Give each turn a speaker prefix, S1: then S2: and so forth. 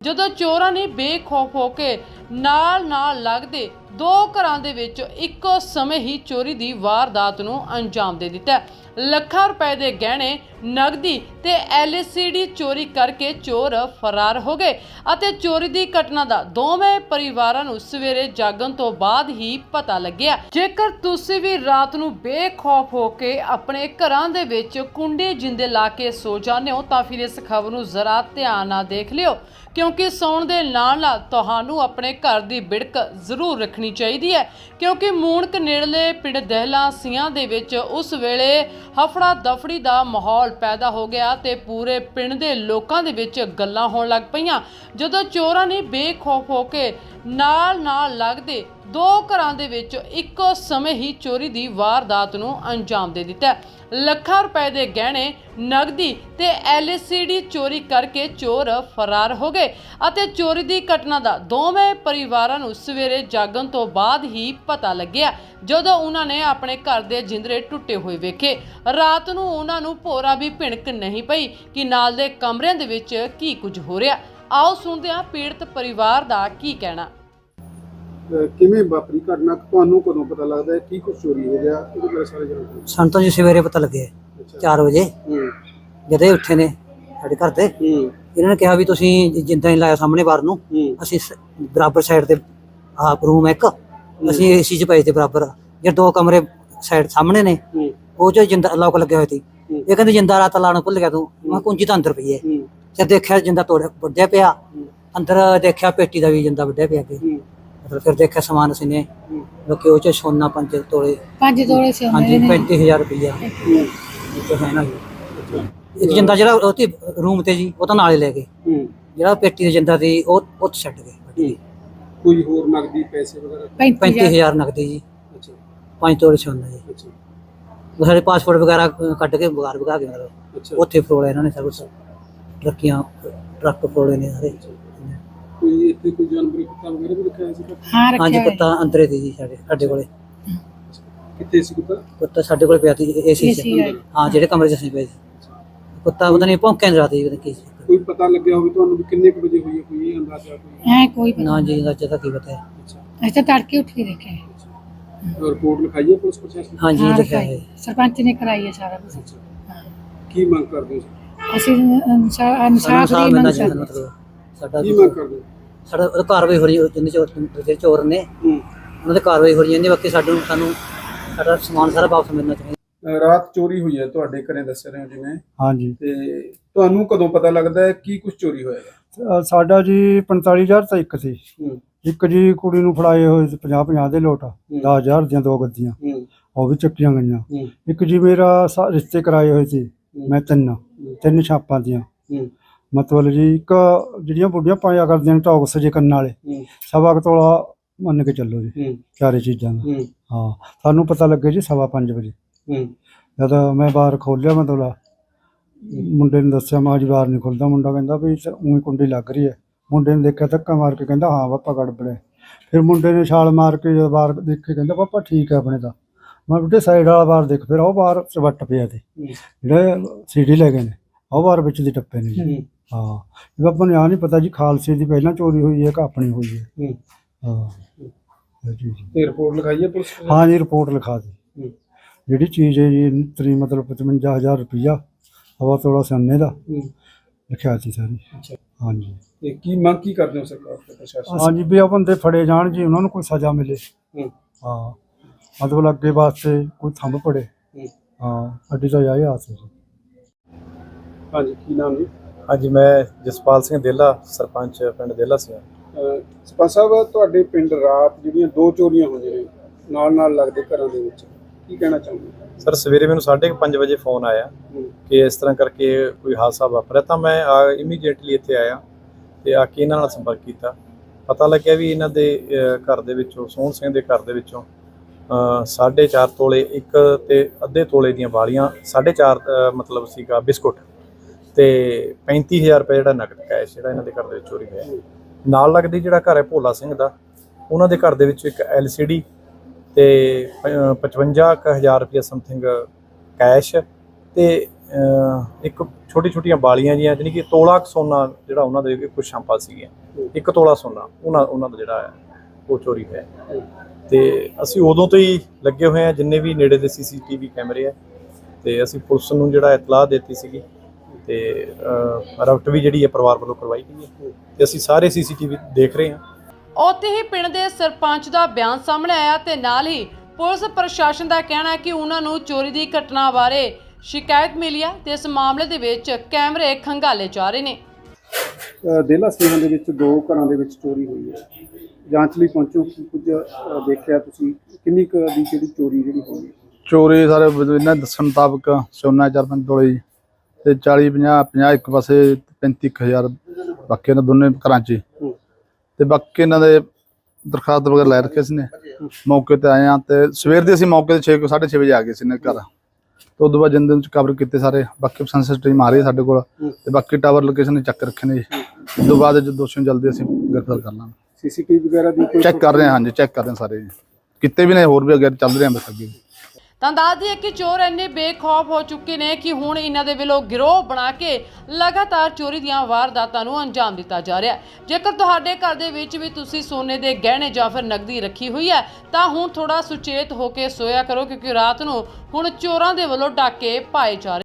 S1: ਜਦੋਂ ਚੋਰਾਂ ਨੇ ਬੇਖੌਫ ਹੋ ਕੇ ਨਾਲ ਨਾਲ ਲੱਗਦੇ ਦੋ ਘਰਾਂ ਦੇ ਵਿੱਚ ਇੱਕੋ ਸਮੇਂ ਹੀ ਚੋਰੀ ਦੀ ਵਾਰਦਾਤ ਨੂੰ ਅੰਜਾਮ ਦੇ ਦਿੱਤਾ ਲੱਖਾਂ ਰੁਪਏ ਦੇ ਗਹਿਣੇ, ਨਗਦੀ ਤੇ ਐਲਸੀਡੀ ਚੋਰੀ ਕਰਕੇ ਚੋਰ ਫਰਾਰ ਹੋ ਗਏ ਅਤੇ ਚੋਰੀ ਦੀ ਘਟਨਾ ਦਾ ਦੋਵੇਂ ਪਰਿਵਾਰਾਂ ਨੂੰ ਸਵੇਰੇ ਜਾਗਣ ਤੋਂ ਬਾਅਦ ਹੀ ਪਤਾ ਲੱਗਿਆ। ਜੇਕਰ ਤੁਸੀਂ ਵੀ ਰਾਤ ਨੂੰ ਬੇਖੌਫ ਹੋ ਕੇ ਆਪਣੇ ਘਰਾਂ ਦੇ ਵਿੱਚ ਕੁੰਡੇ ਜਿੰਦੇ ਲਾ ਕੇ ਸੋ ਜਾਂਦੇ ਹੋ, ਤਾਂ ਫਿਰ ਇਸ ਖਬਰ ਨੂੰ ਜ਼ਰਾ ਧਿਆਨ ਨਾਲ ਦੇਖ ਲਿਓ, ਕਿਉਂਕਿ ਸੌਣ ਦੇ ਨਾਲ ਨਾਲ ਤੁਹਾਨੂੰ ਆਪਣੇ ਘਰ ਦੀ ਬਿੜਕ ਜ਼ਰੂਰ ਰੱਖਣੀ ਚਾਹੀਦੀ ਹੈ, ਕਿਉਂਕਿ ਮੂਣਕ ਨੇੜਲੇ ਪਿੰਡ ਦਹਿਲਾ ਸੀਆਂ ਦੇ ਵਿੱਚ ਉਸ ਵੇਲੇ ਹਫੜਾ ਦਫੜੀ ਦਾ ਮਾਹੌਲ ਪੈਦਾ ਹੋ ਗਿਆ ਤੇ ਪੂਰੇ ਪਿੰਡ ਦੇ ਲੋਕਾਂ ਦੇ ਵਿੱਚ ਗੱਲਾਂ ਹੋਣ ਲੱਗ ਪਈਆਂ। ਜਦੋਂ ਚੋਰਾਂ ਨੇ ਬੇਖੌਫ ਹੋ ਕੇ ਨਾਲ ਨਾਲ ਲੱਗਦੇ ਦੋ ਘਰਾਂ ਦੇ ਵਿੱਚ ਇੱਕੋ ਸਮੇਂ ਹੀ ਚੋਰੀ ਦੀ ਵਾਰਦਾਤ ਨੂੰ ਅੰਜਾਮ ਦੇ ਦਿੱਤਾ। ਲੱਖਾਂ ਰੁਪਏ ਦੇ ਗਹਿਣੇ, ਨਗਦੀ ਤੇ ਐਲਸੀਡੀ ਚੋਰੀ ਕਰਕੇ ਚੋਰ ਫਰਾਰ ਹੋ ਗਏ ਅਤੇ ਚੋਰੀ ਦੀ ਘਟਨਾ ਦਾ ਦੋਵੇਂ ਪਰਿਵਾਰਾਂ ਨੂੰ ਸਵੇਰੇ ਜਾਗਣ ਤੋਂ ਬਾਅਦ ਹੀ ਪਤਾ ਲੱਗਿਆ, ਜਦੋਂ ਉਹਨਾਂ ਨੇ ਆਪਣੇ ਘਰ ਦੇ ਜਿੰਦਰੇ ਟੁੱਟੇ ਹੋਏ ਵੇਖੇ। ਰਾਤ ਨੂੰ ਉਹਨਾਂ ਨੂੰ ਭੋਰਾ ਵੀ ਭਿਣਕ ਨਹੀਂ ਪਈ ਕਿ ਨਾਲ ਦੇ ਕਮਰਿਆਂ ਦੇ ਵਿੱਚ ਕੀ ਕੁਝ ਹੋ ਰਿਹਾ। ਆਓ ਸੁਣਦੇ ਹਾਂ ਪੀੜਤ ਪਰਿਵਾਰ ਦਾ ਕੀ ਕਹਿਣਾ।
S2: ਕਿਵੇਂ ਵਾਪਰੀ ਘਟਨਾ? ਤੁਹਾਨੂੰ ਕਦੋਂ ਪਤਾ ਲੱਗਦਾ ਹੈ? ਕੀ ਕੁਝ ਚੋਰੀ ਹੋ ਗਿਆ? ਉਹਦੇ ਬਾਰੇ ਸਾਰੇ ਜਾਣਕਾਰੀ
S3: ਸਾਨੂੰ ਤਾਂ ਜੀ ਸਵੇਰੇ ਪਤਾ ਲੱਗਿਆ
S2: ਅੱਛਾ।
S3: 4 ਵਜੇ। ਜਦੋਂ ਇਹ ਉੱਠੇ ਨੇ ਸਾਡੇ ਘਰ ਤੇ ਇਹਨਾਂ ਨੇ ਕਿਹਾ ਵੀ ਤੁਸੀਂ ਜਿੰਦਾ ਹੀ ਲਾਇਆ ਸਾਹਮਣੇ ਬਾਹਰ ਨੂੰ ਅਸੀਂ ਬਰਾਬਰ ਸਾਈਡ ਤੇ ਆ ਰੂਮ ਇੱਕ ਅਸੀਂ ਏਸੀ ਚ ਪਏ ਤੇ ਬਰਾਬਰ। ਜੇ ਦੋ ਕਮਰੇ ਸਾਈਡ ਸਾਹਮਣੇ ਨੇ ਉਹ ਚ ਜਿੰਦਾ ਲੋਕ ਲੱਗਿਆ ਹੋਇਆ ਸੀ। ਇਹ ਕਹਿੰਦੇ ਜਿੰਦਾ ਰਾਤ ਲਾਣਾ ਭੁੱਲ ਗਿਆ ਤੂੰ। ਮੈਂ ਕੁੰਜੀ ਤਾਂ ਅੰਦਰ ਪਈ ਹੈ। ਜਦ ਦੇਖਿਆ ਜਿੰਦਾ ਤੋੜ ਵੱਡਿਆ ਪਿਆ। ਅੰਦਰ ਦੇਖਿਆ ਪੇਟੀ ਦਾ ਵੀ ਜਿੰਦਾ ਵੱਡਿਆ ਪਿਆ ਮਤਲਬ ਫਿਰ ਦੇਖਿਆ ਸਮਾਨ ਅਸੀਂ ਨੇ ਲੋਕੀ ਉਹ ਚ ਸੋਨਾ ਪੰਜ ਤੋਲੇ।
S4: ਪੰਜ ਤੋਲੇ ਸੋਨੇ
S3: ਹਾਂਜੀ
S4: ਦੇ ਨੇ।
S3: 35000 ਰੁਪਇਆ
S2: ਹੂੰ
S3: ਇਹ ਤਾਂ ਹੈ ਨਾ ਜੀ। ਇੱਕ ਜਿੰਦਾ ਜਿਹੜਾ ਉਹ ਤੇ ਰੂਮ ਤੇ ਜੀ ਉਹ ਤਾਂ ਨਾਲੇ ਲੈ ਗਏ।
S2: ਹੂੰ।
S3: ਜਿਹੜਾ ਪੇਟੀ ਦੇ ਜਿੰਦਾ ਸੀ ਉਹ ਉਹ 'ਚ ਛੱਡ ਗਏ।
S2: ਹੂੰ। ਕੋਈ ਹੋਰ ਨਗਦੀ ਪੈਸੇ ਵਗੈਰਾ?
S3: 35000 ਨਕਦੀ ਜੀ।
S2: ਅੱਛਾ।
S3: ਪੰਜ ਤੋਲੇ ਸੋਨਾ ਜੀ।
S2: ਅੱਛਾ।
S3: ਉਹ ਸਾਡੇ ਪਾਸਪੋਰਟ ਵਗੈਰਾ ਅ, ਕੱਢ ਕੇ ਬਗਾਰ ਬਗਾ ਕੇ ਮਤਲਬ
S2: ਅੱਛਾ।
S3: ਉੱਥੇ ਫਰੋਲਿਆ ਇਹਨਾਂ ਨੇ ਸਭ ਕੁਛ। ਟਰੱਕੀਆਂ ਟਰੱਕ ਫਰੋਲੇ ਨੇ ਸਾਰੇ।
S2: ਕੋਈ ਇੱਥੇ ਕੋਈ ਜਾਨਵਰ ਕੁੱਤਾ ਵਗੈਰਾ ਵੀ ਰੱਖਿਆ ਹੋਇਆ ਸੀ ਘਰ?
S4: ਹਾਂ
S3: ਹਾਂਜੀ
S4: ਰੱਖਿਆ ਹੋਇਆ।
S3: ਕੁੱਤਾ ਅੰਦਰੇ ਸੀ ਜੀ ਸਾਡੇ ਸਾਡੇ ਕੋਲੇ।
S2: ਕਿੱਥੇ ਸੀ ਕੁੱਤਾ?
S3: ਕੁੱਤਾ ਸਾਡੇ ਕੋਲੇ ਪਿਆ ਸੀ ਏਸੀ
S4: AC ਹੈ।
S3: ਹਾਂ ਜਿਹੜੇ ਕਮਰੇ 'ਚ ਅਸੀਂ ਪਏ ਸੀ। ਕੁੱਤਾ ਪਤਾ ਨਹੀਂ ਭੌਂਕਿਆ ਜਰਾ ਸੀ ਪਤਾ ਕੀ ਸੀ।
S2: ਕੋਈ ਪਤਾ ਲੱਗਿਆ ਹੋਵੇ ਤੁਹਾਨੂੰ ਵੀ ਕਿੰਨੇ ਕੁ ਵਜੇ ਹੋਈ ਹੈ ਕੋਈ ਇਹ ਅੰਦਾਜ਼ਾ ਕੋਈ?
S4: ਐ ਕੋਈ ਪਤਾ
S3: ਨਾ ਜੀ ਦਾ ਤਾਂ ਕੀ ਪਤਾ ਹੈ।
S2: ਅੱਛਾ।
S4: ਅਸੀਂ ਤਾਂ ਤੜਕੇ ਉੱਠ ਕੇ ਦੇਖਿਆ
S2: ਰਿਪੋਰਟ ਲਿਖਾਈ ਹੈ ਪੁਲਿਸ ਪ੍ਰਸ਼ਾਸਨ
S3: ਹਾਂਜੀ
S4: ਹਾਂ,
S3: ਲਿਖਿਆ
S4: ਲਿਖਾਈ।
S3: ਹੈ।
S4: ਸਰਪੰਚ ਨੇ ਕਰਾਈ ਹੈ ਸਾਰਾ ਕੁਝ
S2: ਅੱਛਾ। ਕੀ ਮੰਗ ਕਰਦੇ ਹੋ?
S4: ਅਸੀਂ ਅਨਸਾਰ
S3: ਸਾਨੂੰ
S4: ਅਨਸਾਰ
S3: ਸਾਰਾ
S4: ਦੀ
S3: ਮਿਲਣਾ
S4: ਮੰਗ
S3: ਚਾਹੀਦਾ
S4: ਕਰਦੇ
S3: ਮਤਲਬ ਸਾਡਾ
S2: ਕੀ ਮੰਗ ਕਰਦੇ ਹੋ?
S3: ਸਾਡਾ ਉਹ ਕਾਰਵਾਈ ਹੋ ਰਹੀ ਹੈ ਜਿੰਨੇ ਚੋਰ ਜਿਹੜੇ ਚੋਰ ਨੇ ਉਹਨਾਂ ਦੀ ਕਾਰਵਾਈ ਹੋ ਰਹੀ ਹੈ ਬਾਕੀ ਸਾਨੂੰ ਸਾਨੂੰ ਸਾਡਾ ਸਮਾਨ ਸਾਰਾ ਵਾਪਸ ਮਿਲਣਾ ਚਾਹੀਦਾ।
S2: ਰਾਤ ਚੋਰੀ ਹੋਈ ਹੈ ਤੁਹਾਡੇ ਘਰੇ ਦੱਸ ਰਹੇ ਹੋ ਜਿਵੇਂ।
S5: ਹਾਂਜੀ।
S2: ਤੇ ਤੁਹਾਨੂੰ ਕਦੋਂ ਪਤਾ ਲੱਗਦਾ ਹੈ ਕੀ ਕੁਝ ਚੋਰੀ ਹੋਇਆ ਹੈ?
S5: ਸਾਡਾ ਜੀ 45000 ਤਾਂ ਇੱਕ ਸੀ। ਇੱਕ ਜੀ ਕੁੜੀ ਨੂੰ ਫੜਾਏ ਹੋਏ ਸੀ 50 50 ਦੇ ਲੋਟ। 10000 ਦੀਆਂ ਦੋ ਗੱਦੀਆਂ। ਉਹ ਵੀ ਚੱਕੀਆਂ ਗਈਆਂ। ਇੱਕ ਜੀ ਮੇਰਾ ਰਿਸ਼ਤੇ ਕਰਾਏ ਹੋਏ ਸੀ। ਮੈਂ ਤਿੰਨ। ਤਿੰਨ ਛਾਪਾਂ ਦੀਆਂ। ਮਤਲਬ ਜੀ ਇੱਕ ਜਿਹੜੀਆਂ ਬੁੱਢੀਆਂ ਪਾਇਆ ਕਰਦੀਆਂ ਨੇ ਟੌਕਸ ਜੇ ਕੰਨਾਂ ਵਾਲੇ ਸਵਾ ਕੁ ਤੋਲਾ ਮੰਨ ਕੇ ਚੱਲੋ ਜੀ ਚਾਰੇ ਚੀਜ਼ਾਂ ਦਾ।
S2: ਹੂੰ।
S5: ਸਾਨੂੰ ਪਤਾ ਲੱਗੇ ਜੀ ਸਵਾ ਪੰਜ ਵਜੇ।
S2: ਹੂੰ।
S5: ਜਦ ਮੈਂ ਬਾਹਰ ਖੋਲਿਆ ਮਤਲਬ ਮੁੰਡੇ ਨੇ ਦੱਸਿਆ ਮਾਂ ਜੀ ਬਾਹਰ ਨਹੀਂ ਖੁੱਲਦਾ। ਮੁੰਡਾ ਕਹਿੰਦਾ ਵੀ ਉਹੀ ਕੁੰਡੀ ਲੱਗ ਰਹੀ ਹੈ। ਮੁੰਡੇ ਨੇ ਦੇਖਿਆ ਧੱਕਾ ਮਾਰ ਕੇ ਕਹਿੰਦਾ ਹਾਂ ਪਾਪਾ ਗੜਬੜੇ ਫਿਰ ਮੁੰਡੇ ਨੇ ਛਾਲ ਮਾਰ ਕੇ ਜਦ ਬਾਹਰ ਦੇਖੇ ਕਹਿੰਦਾ ਪਾਪਾ ਠੀਕ ਹੈ ਆਪਣੇ ਤਾਂ। ਮੈਂ ਬੇਟੇ ਸਾਈਡ ਵਾਲਾ ਬਾਹਰ ਦੇਖ ਫਿਰ ਉਹ ਬਾਹਰ ਚਵੱਟ ਪਿਆ ਤੇ। ਜਿਹੜੇ ਸੀਡੀ ਲੈ ਗਏ ਨੇ ਉਹ ਬਾਹਰ ਵਿੱਚ ਦੀ ਟੱਪੇ ਨੇ ਜੀ।
S2: ਹੂੰ।
S5: ਇਹ ਆਪਾਂ ਨੂੰ ਆ ਨਹੀਂ ਪਤਾ ਜੀ ਖਾਲਸੇ ਦੀ ਪਹਿਲਾਂ ਚੋਰੀ ਹੋਈ ਹੈ ਕਿ ਆਪਣੀ ਹੋਈ ਹੈ।
S2: ਹੂੰ।
S5: ਹਾਂ। ਜੀ ਜੀ।
S2: ਤੇ ਰਿਪੋਰਟ ਲਿਖਾਈ ਹੈ ਪੁਲਿਸ?
S5: ਹਾਂ ਜੀ ਰਿਪੋਰਟ ਲਿਖਾ ਦੀ
S2: ਹੂੰ।
S5: ਜਿਹੜੀ ਚੀਜ਼ ਹੈ ਜੀ ਤਰੀ ਮਤਲਬ 55000 ਰੁਪਈਆ ਹਵਾ ਤੋਲਾ ਸੋਨੇ ਦਾ
S2: ਹੂੰ।
S5: ਲਿਖਿਆ ਸੀ ਸਾਰੀ।
S2: ਅੱਛਾ।
S5: ਹਾਂਜੀ
S2: ਤੇ ਕੀ ਮੰਗ ਕੀ ਕਰਦੇ ਹੋ ਸਰਕਾਰ ਤੇ ਪ੍ਰਸ਼ਾਸਨ
S5: ਹਾਂਜੀ ਵੀ ਆ ਬੰਦੇ ਫੜੇ ਜਾਣ ਜੀ ਉਹਨਾਂ ਨੂੰ ਕੋਈ ਸਜ਼ਾ ਮਿਲੇ।
S2: ਹੂੰ।
S5: ਹਾਂ। ਮਤਲਬ ਅੱਗੇ ਵਾਸਤੇ ਕੋਈ ਥੰਮ ਪੜੇ।
S2: ਹੂੰ।
S5: ਹਾਂ ਅੱਡੀ ਤਾਂ ਆਏ ਆਸ ਹੈ ਜੀ।
S2: ਹਾਂਜੀ ਕੀ ਨਾਮ ਜੀ?
S6: ਹਾਂਜੀ ਮੈਂ ਜਸਪਾਲ ਸਿੰਘ ਦੇਲਾ ਸਰਪੰਚ ਪਿੰਡ ਦੇਲਾ ਸਿੰਘ
S2: ਸਰਪੰਚ ਸਾਹਿਬ ਤੁਹਾਡੇ ਪਿੰਡ ਰਾਤ ਜਿਹੜੀਆਂ ਦੋ ਚੋਰੀਆਂ ਹੋਈਆਂ ਨੇ ਨਾਲ ਨਾਲ ਲੱਗਦੇ ਘਰਾਂ ਦੇ ਵਿੱਚ ਕੀ ਕਹਿਣਾ ਚਾਹੁੰਦੇ?
S6: ਸਰ ਸਵੇਰੇ ਮੈਨੂੰ 5:30 ਵਜੇ ਫੋਨ ਆਇਆ ਕਿ ਇਸ ਤਰ੍ਹਾਂ ਕਰਕੇ ਕੋਈ ਹਾਦਸਾ ਵਾਪਰਿਆ ਤਾਂ ਮੈਂ ਇਮੀਡੀਏਟਲੀ ਇੱਥੇ ਆਇਆ ਤੇ ਆ ਕੇ ਇਹਨਾਂ ਨਾਲ ਸੰਪਰਕ ਕੀਤਾ। ਪਤਾ ਲੱਗਿਆ ਵੀ ਇਹਨਾਂ ਦੇ ਘਰ ਦੇ ਵਿੱਚੋਂ ਸੋਹਣ ਸਿੰਘ ਦੇ ਘਰ ਦੇ ਵਿੱਚੋਂ ਅਹ, ਸਾਢੇ ਚਾਰ ਤੋਲੇ ਇੱਕ ਤੇ ਅੱਧੇ ਤੋਲੇ ਦੀਆਂ ਵਾਲੀਆਂ ਸਾਢੇ ਚਾਰ ਅਹ, ਮਤਲਬ ਸੀਗਾ ਬਿਸਕੁਟ। ਤੇ 35000 ਰੁਪਏ ਜਿਹੜਾ ਨਕਦ ਕੈਸ਼ ਜਿਹੜਾ ਇਹਨਾਂ ਦੇ ਘਰ ਦੇ ਵਿੱਚ ਚੋਰੀ ਹੋਇਆ। ਨਾਲ ਲੱਗਦੀ ਜਿਹੜਾ ਘਰ ਹੈ ਭੋਲਾ ਸਿੰਘ ਦਾ, ਉਹਨਾਂ ਦੇ ਘਰ ਦੇ ਵਿੱਚ ਇੱਕ LCD ਤੇ ਪ- ਅਹ 55000 ਰੁਪਏ ਸਮਥਿੰਗ ਕੈਸ਼ ਤੇ ਇੱਕ ਛੋਟੀ ਛੋਟੀਆਂ ਬਾਲੀਆਂ ਜੀਆਂ, ਜਾਣੀ ਕਿ ਤੋਲਾ ਕੁ ਸੋਨਾ ਜਿਹੜਾ ਉਹਨਾਂ ਦੇ ਕੁਝ ਸ਼ਾਂਪਾਂ ਸੀਗੀਆਂ। ਇੱਕ ਤੋਲਾ ਸੋਨਾ, ਉਹਨਾਂ ਉਹਨਾਂ ਦਾ ਜਿਹੜਾ ਹੈ ਉਹ ਚੋਰੀ ਹੋਇਆ। ਤੇ ਅਸੀਂ ਉਦੋਂ ਤੋਂ ਹੀ ਲੱਗੇ ਹੋਏ ਆ ਜਿੰਨੇ ਵੀ ਨੇੜੇ ਦੇ ਸੀਸੀਟੀਵੀ ਕੈਮਰੇ ਆ ਤੇ ਅਸੀਂ ਪੁਲਿਸ ਨੂੰ ਜਿਹੜਾ ਇਤਲਾਹ ਦਿੱਤੀ ਸੀਗੀ। ਤੇ ਰਫਟ ਵੀ ਜਿਹੜੀ ਹੈ ਪਰਿਵਾਰ ਵੱਲੋਂ ਕਰਵਾਈ ਗਈ ਹੈ ਤੇ ਅਸੀਂ ਸਾਰੇ ਸੀਸੀਟੀਵੀ ਦੇਖ ਰਹੇ ਹਾਂ।
S1: ਉੱਥੇ ਹੀ ਪਿੰਡ ਦੇ ਸਰਪੰਚ ਦਾ ਬਿਆਨ ਸਾਹਮਣੇ ਆਇਆ ਤੇ ਨਾਲ ਹੀ ਪੁਲਿਸ ਪ੍ਰਸ਼ਾਸਨ ਦਾ ਕਹਿਣਾ ਹੈ ਕਿ ਉਹਨਾਂ ਨੂੰ ਚੋਰੀ ਦੀ ਘਟਨਾ ਬਾਰੇ ਸ਼ਿਕਾਇਤ ਮਿਲੀ ਹੈ ਤੇ ਇਸ ਮਾਮਲੇ ਦੇ ਵਿੱਚ ਕੈਮਰੇ ਖੰਗਾਲੇ ਜਾ ਰਹੇ ਨੇ।
S2: ਅ, ਦੇਲਾ ਸਿੰਘਾਂ ਦੇ ਵਿੱਚ ਦੋ ਘਰਾਂ ਦੇ ਵਿੱਚ ਚੋਰੀ ਹੋਈ ਹੈ। ਜਾਂਚ ਲਈ ਪਹੁੰਚੋ ਕੀ ਕੁਝ ਅ, ਦੇਖਿਆ ਤੁਸੀਂ ਕਿੰਨੀ ਕੁ ਦੀ ਜਿਹੜੀ ਚੋਰੀ ਜਿਹੜੀ ਹੋਈ ਹੈ?
S7: ਚੋਰੀ ਸਾਰੇ ਇਹਨਾਂ ਦੱਸਣ ਮੁਤਾਬਕ ਸੋਨਾ ਚਾਰ ਪੰਜ ਤੋਲੇ ਜੀ ਤੇ 40 50 50 ਇੱਕ ਪਾਸੇ 35000 ਬਾਕੀ ਇਹਨਾਂ ਦੋਨੇ ਘਰਾਂ 'ਚ
S2: ਹੀ।
S7: ਤੇ ਬਾਕੀ ਇਹਨਾਂ ਦੇ ਦਰਖਾਸਤ ਵਗੈਰਾ ਲੈ ਰੱਖੇ ਸੀ ਨੇ। ਮੌਕੇ ਤੇ ਆਏ ਆ ਤੇ ਸਵੇਰ ਦੇ ਅਸੀਂ ਮੌਕੇ ਤੇ 6 6:30 ਵਜੇ ਆ ਗਏ ਸੀ ਨੇ ਘਰ। ਤੇ ਉਦੋਂ ਬਾਅਦ ਜਿੰਦੇ ਵਿੱਚ ਕਵਰ ਕੀਤੇ ਸਾਰੇ ਬਾਕੀ ਸੈਂਸਸ ਟੀਮ ਆ ਰਹੀ ਹੈ ਸਾਡੇ ਕੋਲ। ਤੇ ਬਾਕੀ ਟਾਵਰ ਲੋਕੇਸ਼ਨ ਚੱਕ ਰੱਖੇ ਨੇ ਜੀ। ਉਸ ਤੋਂ ਬਾਅਦ ਜੋ ਦੋਸ਼ੀ ਨੂੰ ਜਲਦੀ ਅਸੀਂ ਗ੍ਰਿਫਤਾਰ ਕਰ ਲਾਂਗੇ।
S2: ਸੀਸੀਟੀਵੀ ਵਗੈਰਾ ਦੀ ਕੋਈ
S7: ਚੈੱਕ ਕਰ ਰਹੇ ਹਾਂ ਹਾਂਜੀ ਚੈੱਕ ਕਰ ਰਹੇ ਹਾਂ ਸਾਰੇ। ਜੀ ਕਿਤੇ ਵੀ ਨੇ ਹੋਰ ਵੀ ਅੱਗੇ ਚੱਲ ਰਹੇ ਆ ਬਸ ਅੱਗੇ।
S1: ਤਾਂ ਦੱਸ ਦਈਏ ਕਿ ਚੋਰ ਇੰਨੇ ਬੇਖੌਫ ਹੋ ਚੁੱਕੇ ਨੇ ਕਿ ਹੁਣ ਇਹਨਾਂ ਦੇ ਵੱਲੋਂ ਗਿਰੋਹ ਬਣਾ ਕੇ ਲਗਾਤਾਰ ਚੋਰੀ ਦੀਆਂ ਵਾਰਦਾਤਾਂ ਨੂੰ ਅੰਜਾਮ ਦਿੱਤਾ ਜਾ ਰਿਹਾ ਹੈ। ਜੇਕਰ ਤੁਹਾਡੇ ਘਰ ਦੇ ਵਿੱਚ ਵੀ ਤੁਸੀਂ ਸੋਨੇ ਦੇ ਗਹਿਣੇ ਜਾਂ ਫਿਰ ਨਕਦੀ ਰੱਖੀ ਹੋਈ ਹੈ, ਤਾਂ ਹੁਣ ਥੋੜਾ ਸੁਚੇਤ ਹੋ ਕੇ ਸੋਇਆ ਕਰੋ ਕਿਉਂਕਿ ਰਾਤ ਨੂੰ ਹੁਣ ਚੋਰਾਂ ਦੇ ਵੱਲੋਂ ਡਾਕੇ ਪਾਏ ਜਾ ਰਹੇ